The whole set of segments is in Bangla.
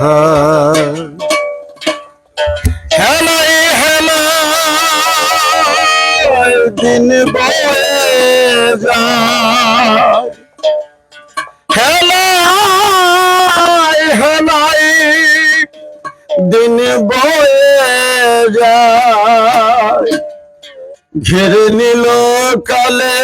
কথা হেলাই হেলাই দিন বয়ে যায়। হেলাই দিন বয়ে যায় ঘিরে নিল কালে।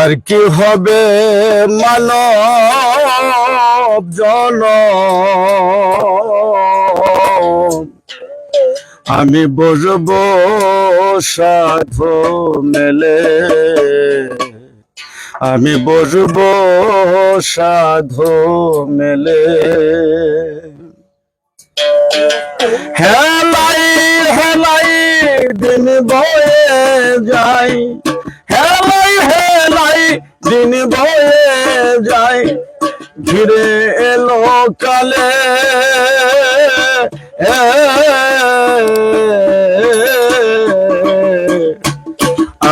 আর কি হবে মানব জন আমি বসবো সাধু মেলে। আমি বসবো সাধু মেলে। হেলাই হেলাই দিন বয়ে ঘিরে এলো কালে।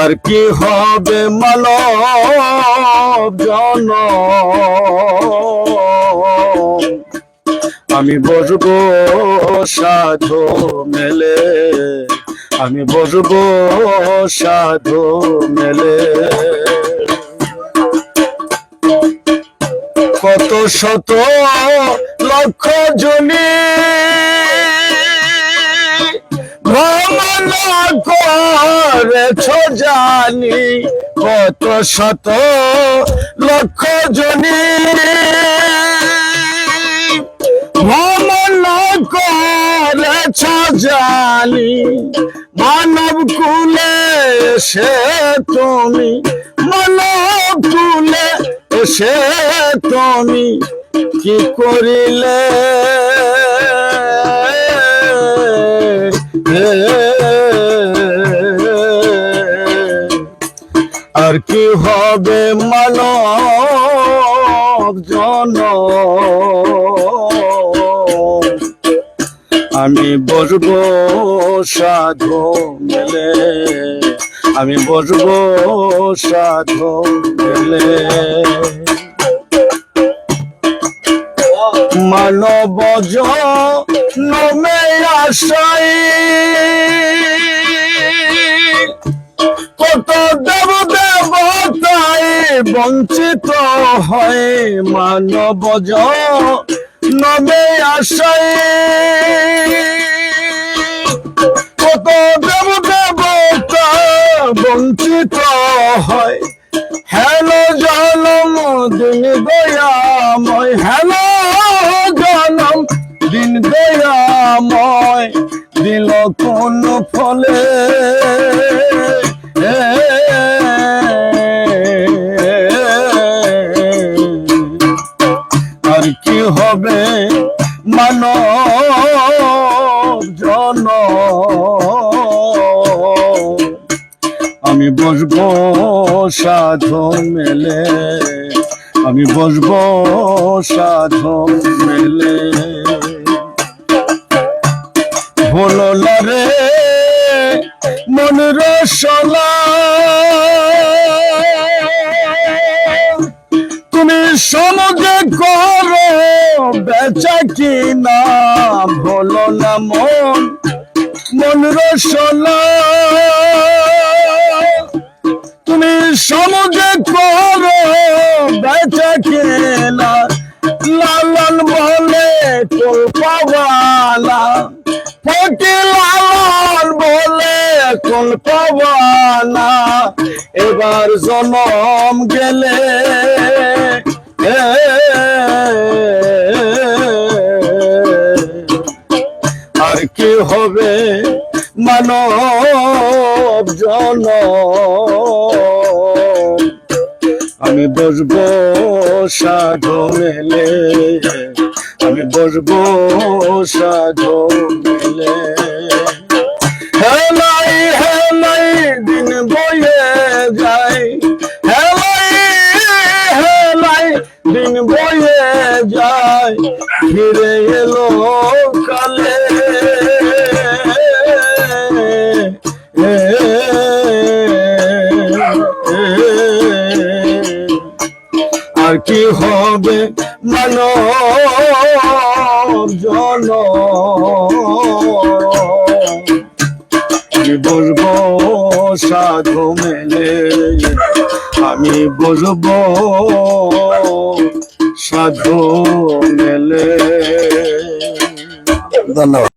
আর কি হবে মানব জন আমি বসবো সাধু মেলে। আমি বসবো সাধু মেলে। কত শত লক্ষ জনী। জানি, কত শত লক্ষ জনী। জানি, মানব কুলে সে তুমি, মানব কুলে সে তুমি কি করিলে? আর কি হবে মানব জন? আমি বসবো সাধু মেলে। আমি বসবো সাধু মেলে। মানব নমে কত দেব দেবতাই বঞ্চিত হয় মানব নমে আশাই কত দেব দেবতা বঞ্চিত হয়। হ্যালো জনম দিন দয়াময় হ্যালো কোন ফলে আর কি হবে মানব জন আমি বসবো সাধু মেলে আমি বসবো সাধু মেলে না রে মন রসলা তুমি সমুদ্রে করো, বেচা কিনা হলো না মন মন রসলা তুমি সমুদ্রে করো কল্পবালা এবার জনম গেলে। আর কি হবে মানব জন আমি বসবো সাধু মেলে আমি বসবো সাধু মেলে কি হবে মানব জন। আমি বসবো সাধু মেলে আমি বসবো সাধু মেলে। ধন্যবাদ।